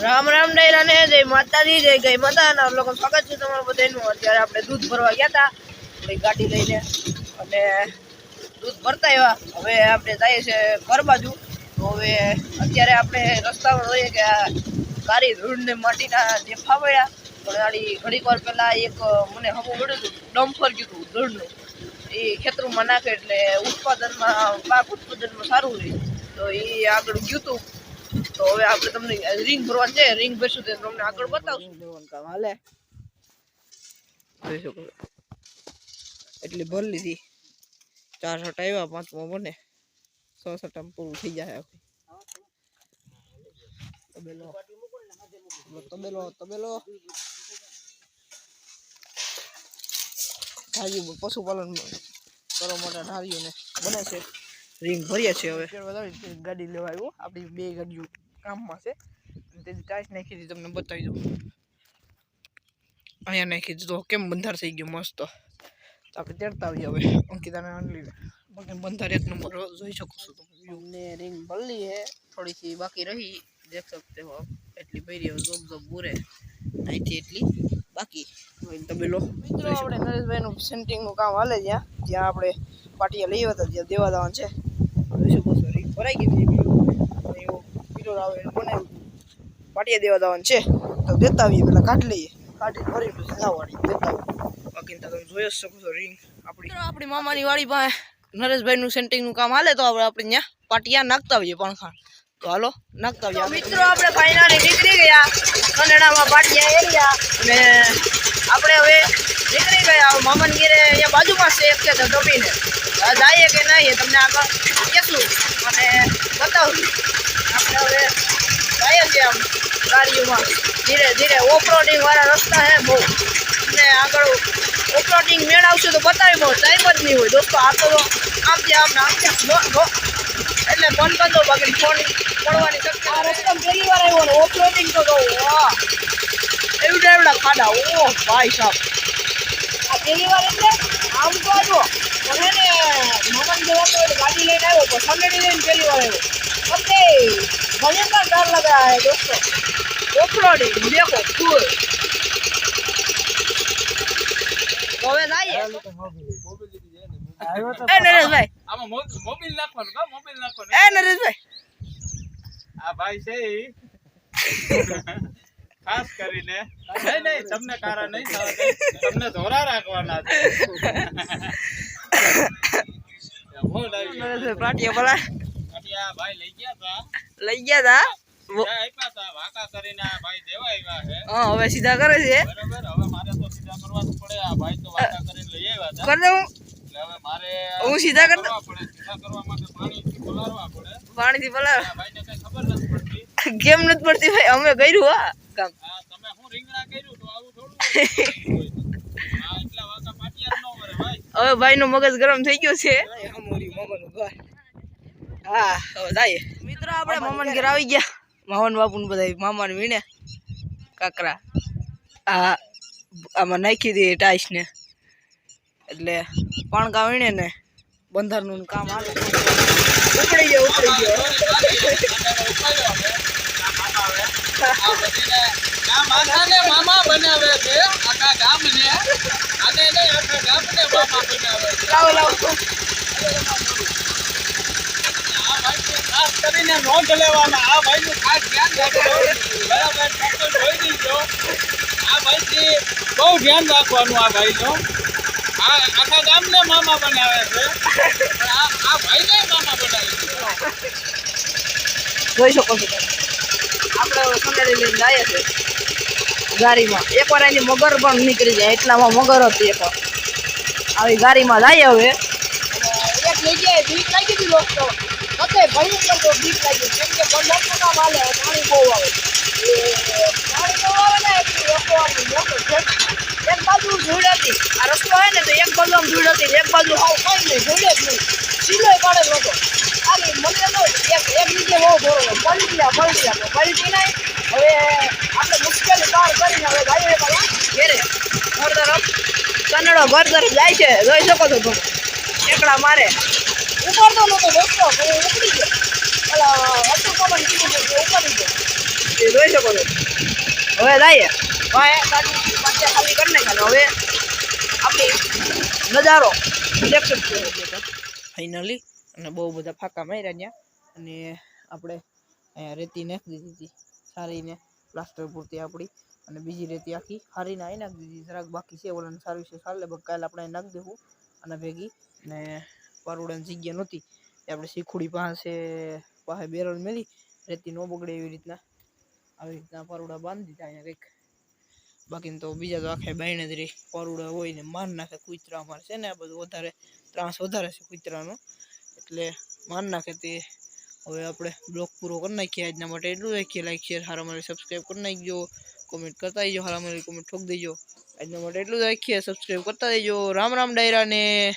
રામ રામ ડાયરા ને જય માતાજી, જય ગઈ માતા અને લોકો સ્વાગત છે તમારું બધાનું. અત્યારે આપણે દૂધ ભરવા ગયા હતા આપણી ગાડી લઈને અને દૂધ ભરતા આવ્યા હવે આપણે જઈએ છે ઘર બાજુ. તો હવે અત્યારે આપણે રસ્તામાં જોઈએ કે કારી ધૂળ ને માટીના જે ફાવડ્યા પણ આડી ઘડીક વાર પહેલા એક મને હમું મળ્યું હતું ડમ્ફર કીધું ધૂળનું. એ ખેતરમાં નાખે એટલે ઉત્પાદનમાં, પાક ઉત્પાદનમાં સારું રહે. તો એ આગળ ગયું હતું. તો હવે આપણે તમને રિંગ ભરવા છે. રિંગ ભરશું તો તમને આગળ બતાવશું. કામ હાલે. જોઈ શકો એટલી ભરી લીધી. ચાર શર્ટ આવ્યા પાંચમો બને. સો શટામાં પૂરું થઈ જાય આખું. તબેલો. તબેલો તબેલો. ધાર્યું પશુપાલન કરવા માટે ધાર્યું ને બને છે રિંગ ભરીએ છીએ હવે. ગાડી લેવા આવ્યો. આપણી બે ગાડીઓ કામમાં છે. તેથી ટાઈસ નાખી દીધી તમને બતાવી દઉં. અહીંયા નાખી દીધો. કેમ બંધાર થઈ ગયો મસ્ત. તો આપણે તેડતા આવીએ હવે. અંકિતાને અનલી બાકી બંધાર એક નંબર જોઈ શકો છો તમે રિંગ ભરલી હે થોડી સી બાકી રહી. દેખ સકતે હો. એટલી ભરી જોબ જોબ બુરે અહીંથી એટલી બાકી. તમે લો. મિત્રો આપણે નરેશભાઈનું સેન્ટિંગનું કામ હાલે ત્યાં જ્યાં આપણે પાટિયા લઈએ હતા જ્યાં દેવા દાવાનું છે. ભરાઈ ગઈ હતી એવો પીલો આવે એને બનાવ્યું પાટિયા દેવા જવાનું છે? તો દેતા આવીએ પેલા કાઢ લઈએ. કાઢી ભરી લાવવાની દેતા બાકી તો તમે જોઈ શકો છો રિંગ આપણી. આપણી મામાની વાડી પાસે નરેશભાઈનું સેન્ટિંગનું કામ હાલે તો આપણે આપણે ત્યાં પાટિયા નાખતા આવીએ પણખાણ તો હાલો નાખતા આવીએ મિત્રો આપણે ફાઇનલી નીકળી ગયા. કનેડામાં પાટિયા એરિયા. અને આપણે હવે નીકળી ગયા. મામાની ઘેરે અહીંયા બાજુમાં છે એક છે તો ડબીને જઈએ કે નહીં તમને આગળ કહેશું. અને બતાવશું આપણે હવે જઈએ છીએ આમ ગાડીઓમાં. ધીરે ધીરે ઓફરોડિંગવાળા રસ્તા છે બહુ. અને આગળ ઓફરોડિંગ મેળવશું તો બતાવી બહુ ટાઈમ જ નહીં હોય. દોસ્તો આ તો આમ છે આમ આમ એટલે બંધ કરી બાકી ફોન પડવાની શક્યતા આ રસ્તા પહેલી વાર આવ્યો ને ઓફરોડિંગ તો કહું વાહ. એવડા એવડા ખાડા. ઓ ભાઈ સાહેબ આ પહેલી વાર એટલે આમ તો આવ્યો. મમન જેવા તો ગાડી લઈને આવ્યો પણ સંડેડી લઈને પહેલી વાર આવ્યો અરે ભયંકર ડર લગા દોસ્તો ઓફરોડિંગ દેખો ફૂલ હવે જઈએ એ નરેશભાઈ આમાં મોબાઈલ નાખવાનું કા મોબાઈલ નાખવાનું એ નરેશભાઈ આ ભાઈ છે ખાસ કરીને નહીં નહીં તમને કારા નહીં તમને ધોરા રાખવાના છે. પાટિયા ભલા લઈ ગયા તા? હવે સીધા કરે છે. હું. સીધા કરતો પાણી નથી પડતી કેમ નથી પડતી ભાઈ? અમે કર્યું, હા, કામ. તમે હું રીંગણા કર્યું તો આવું થોડું હોય. આ એટલા વાંકા પાટિયા જ ન મરે ભાઈ હવે ભાઈ નું મગજ ગરમ થઈ ગયું છે. હા હવે જાય મિત્રો આપણે મામા ઘેર આવી ગયા. મામન બાપુ ને બધા મામા ને વીણે. કાકરા. આ આમાં નાખી દઈએ ટાઈસ ને. એટલે પાણકા વીણે ને બંધારનું કામ આવે ઉપડી ગયો ઉપડી ગયો. મામા બનાવે છે. આખા ગામને. અને એને લાવો લાવો. ખાસ કરીને નોંધ લેવાના. આ ભાઈનું ખાસ ધ્યાન રાખવાનું બરાબર ફોટો જોઈ લીધો આ ભાઈથી બહુ ધ્યાન રાખવાનું આ ભાઈનું. આ આખા ગામને મામા બનાવે છે. આ આ ભાઈને મામા બનાવી દીધો જોઈ શકો છો આપણે સંડાડી લઈને જાય છે ગાડીમાં. એકવાર એની મગર પણ નીકળી જાય. એટલામાં મગર હતી એક વાર. આવી ગાડીમાં જાય હવે. એક જગ્યાએ બીક લાગી હતી તો. અત્યારે ભયંકર તો બીક લાગી કેમ કે બંધનનું કામ હાલે પાણી બહુ આવે. પાણી બહુ આવે ને એટલે લોકો છે. એક બાજુ ધૂળ હતી. આ રસ્તો હોય ને, તો એક બાજુ આમ ધૂળ હતી એક બાજુ આવું કઈ નહીં, ધૂળે જ નહીં. સીધો પાડે લોકો ખાલી મને તો એક એક નીચે બહુ ધોરો પલટી જા પલટી જા પલટી નહીં. હવે આપણે મુશ્કેલી પાર કરીને હવે ગાડીએ પાછા ઘેરે. તરફ ઘર તરફ જાય છે, જોઈ શકો છો તમે. એકડા મારે. ઉપાડતો નહોતો દોસ્તો પણ ઉપડી ગયો. ઓલા અશોક કીધું કે શકો છો. હવે જઈએ વાય ગાડી ખાલી કરી નાખ્યા હવે આપણી નજારો દેખ ફાઇનલી અને બહુ બધા ફાંકા માર્યા ત્યાં. અને આપણે રેતી નાખી દીધી હતી. સારીને પ્લાસ્ટર પૂરતી આપણી. અને બીજી રેતી આખી હારીને આવી નાખી દીધી. જરાક બાકી છે, ઓલાને સારું છે, સારું. લગભગ કાલે આપણે નાખી દેવું. અને ભેગી ને પારોડાની જગ્યા નહોતી. એ આપણે શીખુડી પાસે પાસે બેરલ મેલી, રેતી ન બગડે એવી રીતના. આવી રીતના પારોડા બાંધી દીધા અહીંયા કંઈક. બાકી તો બીજા તો આખે બાઈને જ રહી. પારુડા હોય ને માર નાખે કૂતરા છે ને આ બધું વધારે ત્રાસ વધારે છે કૂતરાનો. એટલે માર નાખે તે હવે આપણે બ્લોગ પૂરો કરી નાખીએ. આજના માટે એટલું રાખીએ. લાઈક શેર હારા મારી સબસ્ક્રાઈબ કરી નાખજો. કોમેન્ટ કરતા દેજો હારા મારી કોમેન્ટ ઠોક દેજો. આજના માટે એટલું જ રાખીએ. સબસ્ક્રાઈબ કરતા દેજો રામ રામ ડાયરાને.